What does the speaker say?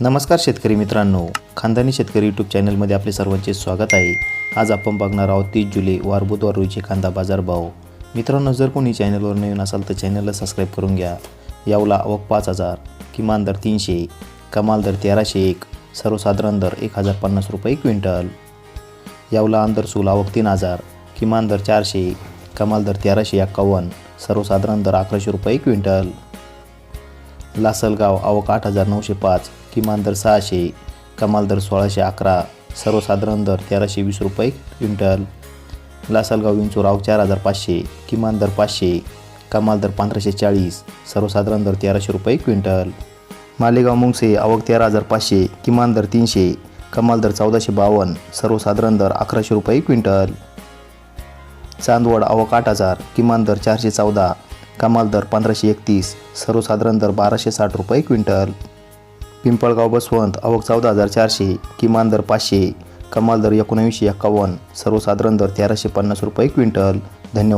नमस्कार शेतकरी मित्रांनो. खानदानी शेतकरी यूट्यूब चॅनलमध्ये आपले सर्वांचे स्वागत आहे. आज आपण बघणार आहोत तीस जुलै वार बुधवार रोजीचे कांदा बाजार भाव मित्रांनो जर कोणी चॅनलवर नवीन असाल तर चॅनलला सबस्क्राईब करून घ्या. यावला आवक पाच हजार किमान दर तीनशे कमाल दर तेराशे एक सर्वसाधारण दर एक हजार पन्नास रुपये क्विंटल. यावला आंदरसूल आवक तीन हजार किमान दर चारशे कमाल दर तेराशे एक्कावन्न सर्वसाधारण दर अकराशे रुपये क्विंटल. लासलगाव आवक आठ हजार नऊशे पाच किमान दर सहाशे कमाल दर सोळाशे अकरा सर्वसाधारण दर तेराशे वीस रुपये क्विंटल. लासलगाव विंचूर आवक चार हजार पाचशे किमान दर पाचशे कमाल दर पंधराशे चाळीस सर्वसाधारण दर तेराशे रुपये क्विंटल. मालेगाव मुंगसे आवक तेरा हजार पाचशे किमान दर तीनशे कमाल दर चौदाशे बावन्न सर्वसाधारण दर अकराशे रुपये क्विंटल. चांदवड आवक आठ हजार किमान दर चारशे चौदा कमाल दर पंधराशे एकतीस सर्वसाधारण दर बाराशे साठ रुपये क्विंटल. पिंपळगाव बसवंत आवक चौदा हजार चारशे किमान दर पाचशे कमाल दर एकोणावीसशे एक्कावन्न सर्वसाधारण दर तेराशे पन्नास रुपये क्विंटल. धन्यवाद.